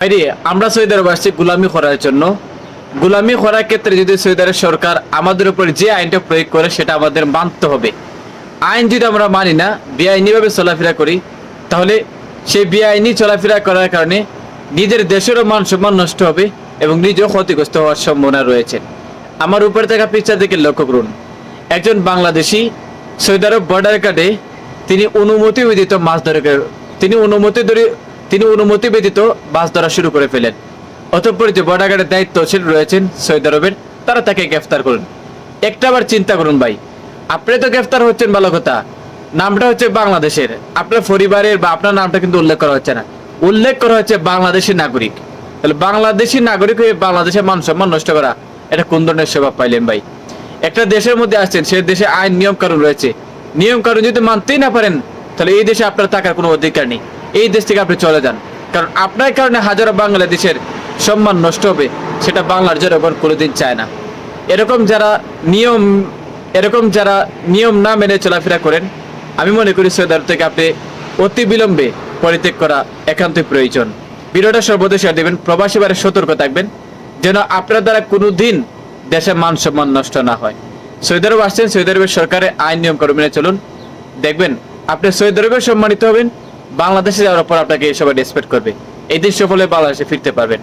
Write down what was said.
ভাইরে আমরা সৌদি আরব আসছি গুলামি করার জন্য। গুলামি করার ক্ষেত্রে যদি সৌদি আরব সরকার আমাদের উপর যে আইনটা প্রয়োগ করে, সেটা আমাদের মানতে হবে। আইন যদি আমরা মানি না, বেআইনিভাবে চলাফেরা করি, তাহলে সেই বেআইনি চলাফেরা করার কারণে নিজের দেশেরও মান সম্মান নষ্ট হবে এবং নিজেও ক্ষতিগ্রস্ত হওয়ার সম্ভাবনা রয়েছে। আমার উপরে থাকা পিকচার দিকে লক্ষ্য করুন। একজন বাংলাদেশি সৌদি আরব বর্ডার কার্ডে তিনি অনুমতি ব্যতীত মাছ ধরে তিনি অনুমতি ধরে তিনি অনুমতি ব্যতীত বাস ধরা শুরু করে ফেলেন। অতঃপর যে বর্ডার গার্ডের দায়িত্বশীল রয়েছেন সৈয়দ আরবের, তারা তাকে গ্রেফতার করুন। একটা আবার চিন্তা করুন ভাই। আপনি তো গ্রেফতার হচ্ছেন, ভালো কথা। নামটা হচ্ছে বাংলাদেশের। আপনার পরিবারের বা আপনার নামটা কিন্তু উল্লেখ করা হচ্ছে না। উল্লেখ করা হচ্ছে বাংলাদেশি নাগরিক। তাহলে বাংলাদেশি নাগরিক হয়ে বাংলাদেশের মান সম্মান নষ্ট করা, এটা কোন ধরনের সেবা পাইলেন ভাই? একটা দেশের মধ্যে আসছেন, সে দেশে আইন নিয়ম কানুন রয়েছে। নিয়ম কানুন যদি মানতেই না পারেন, তাহলে এই দেশে আপনার থাকার কোনো অধিকার নেই। এই দেশ থেকে আপনি চলে যান। কারণ আপনার কারণে হাজারো বাংলাদেশের সম্মান নষ্ট হবে, সেটা বাংলার জনগণ কোনোদিন চায় না। এরকম যারা নিয়ম, এরকম যারা নিয়ম না মেনে চলাফেরা করেন, আমি মনে করি সৌদি আরব থেকে আপনি অতি বিলম্বে পরিত্যাগ করা একান্তই প্রয়োজন। ভিডিওটা সর্বদা শেয়ার দেবেন, প্রবাসী বারে সতর্ক থাকবেন, যেন আপনার দ্বারা কোনো দিন দেশের মান সম্মান নষ্ট না হয়। সৌদি আরব আসছেন সৌদি আরবের সরকারের আইন, নিয়ম করে মেনে চলুন। দেখবেন, আপনি সৌদি আরবে সম্মানিত হবেন বাংলাদেশে যাওয়ার পর আপনাকে সবাই রেসপেক্ট করবে। এই দৃশ্য ফলে বাংলাদেশে ফিরতে পারবেন।